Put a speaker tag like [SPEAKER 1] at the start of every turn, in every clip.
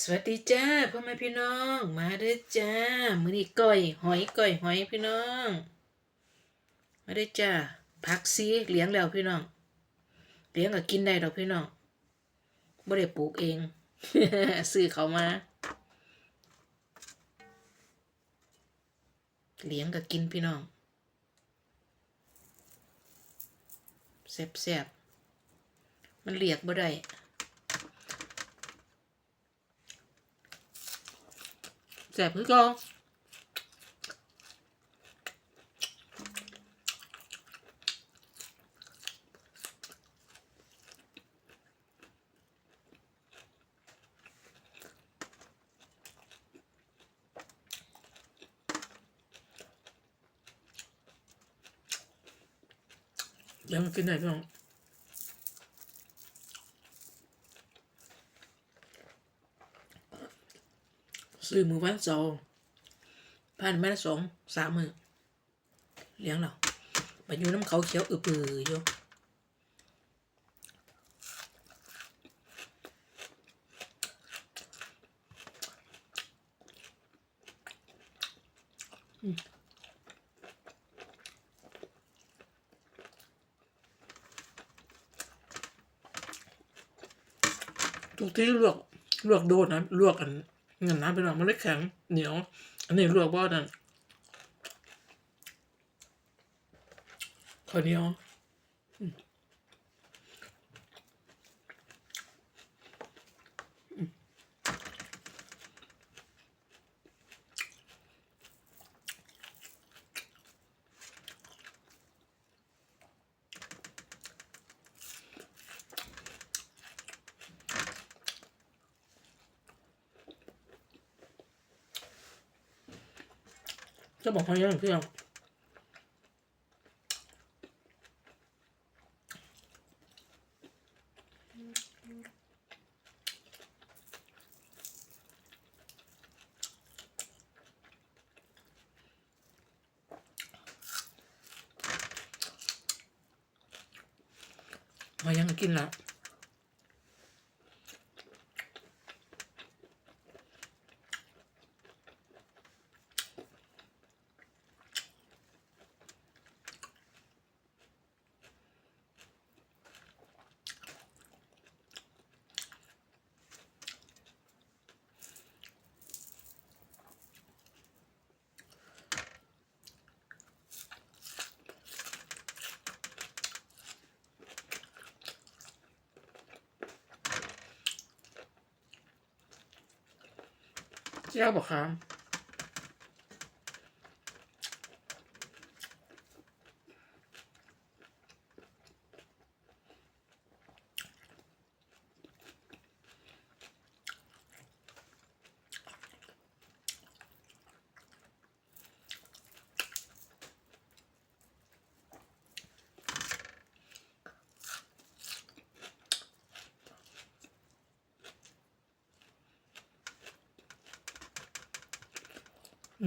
[SPEAKER 1] สวัสดีจ้าพ่อแม่พี่น้อง มาเด้อจ้ามื้อนี้ก้อยหอยก้อยหอยพี่น้อง มาเด้อจ้าผักซีเลี้ยงแล้วพี่น้อง เลี้ยงก็กินได้ดอกพี่น้องบ่ได้ปลูกเอง ซื้อเขามา เลี้ยงก็กินพี่น้องแซ่บๆมันเรียกบ่ได้ แสบคือเก็ยังมากินได้พี่น้อง ซื้อมือวันสาร์ผ่านมาสองสามมือเลี้ยงเราไปอยู่น้ำเขาเขียวอือปืออยู่อืมทุกที่ลวกลวกโดนนะลวกกัน เงินน้ำเป็นแบบมันไม่แข็งเหนียว อันนี้ลวกบ่อนั่นข้าวเหนียว จะบอกเขาอย่งเพื่อนมายังกินละ เจ้า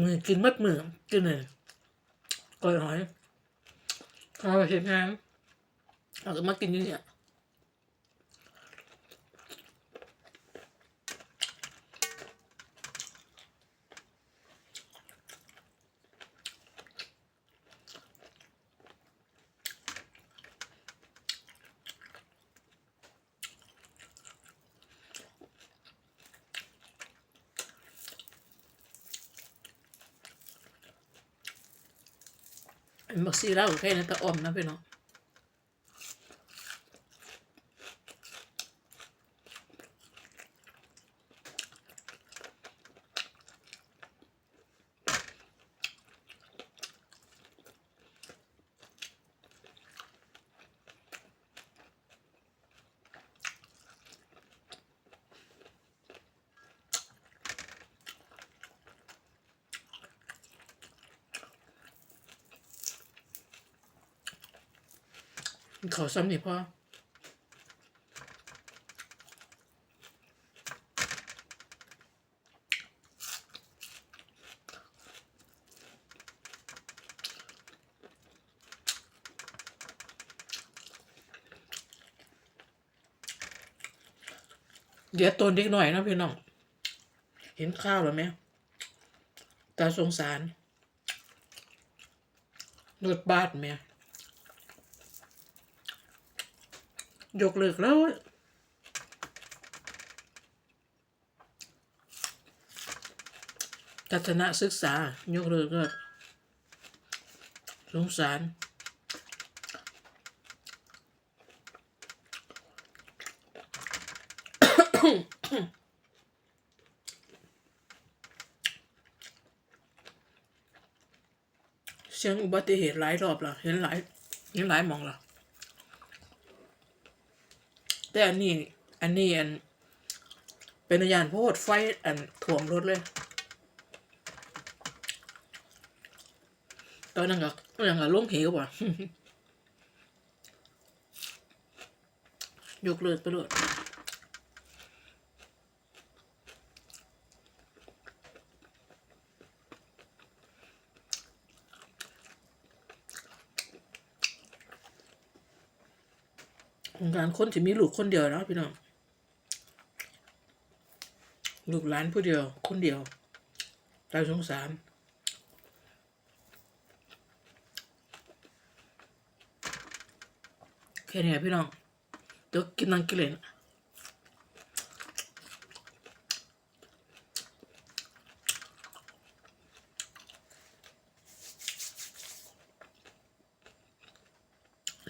[SPEAKER 1] มือกินมัดมือกินเลยก้อยหอยเอาเห็นงานเอาจจะมากินอยู่เนี่ย มักซีเล่าแค่นั้นตะออมนะพี่น้อง ขอซ้ำนี่พ่อเดี๋ยวตนเด็กหน่อยนะพี่น้อง เห็นข้าวแล้วไหมตาสงสารรถบาดแม่ ยกเลิกแล้วทัศนศึกษา ยกเลิกก็สงสาร เสียงอุบัติเหตุหลายรอบละเห็นหลายเห็นหลายมองละ แต่อันนี้ อันนี้อัน เป็นยานโพดไฟอันถ่วมรถเลย ตอนนั้นก็ตอนนั้นก็ลงเหวว่ะยกเลิกไปเลย งการคนที่มีลูกคนเดียวเนาะพี่น้องลูกหลานผู้เดียว คนเดียวตาสงสารแค่นี้พี่น้องเดี๋ยวกินนังกินเลยนะ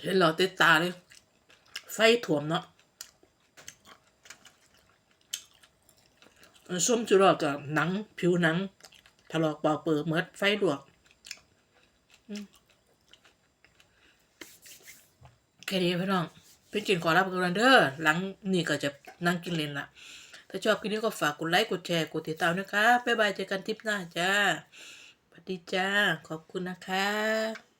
[SPEAKER 1] เห็นเราเต็ดตาเลย ไฟถ่วมเนาะส้มจุรอกกับหนัง ผิวหนัง ถลอกปอกเปิดเมือดไฟลวกแค่นี้พี่น้องเป็นกินขอรับกันเด้อหลังนี่ก็จะนั่งกินเลนละถ้าชอบคลิปนี้ก็ฝากกดไลค์กดแชร์กดติดตามนะคะบ๊ายบายเจอกันทริปหน้าจ้าสวัสดีจ้า ขอบคุณนะคะ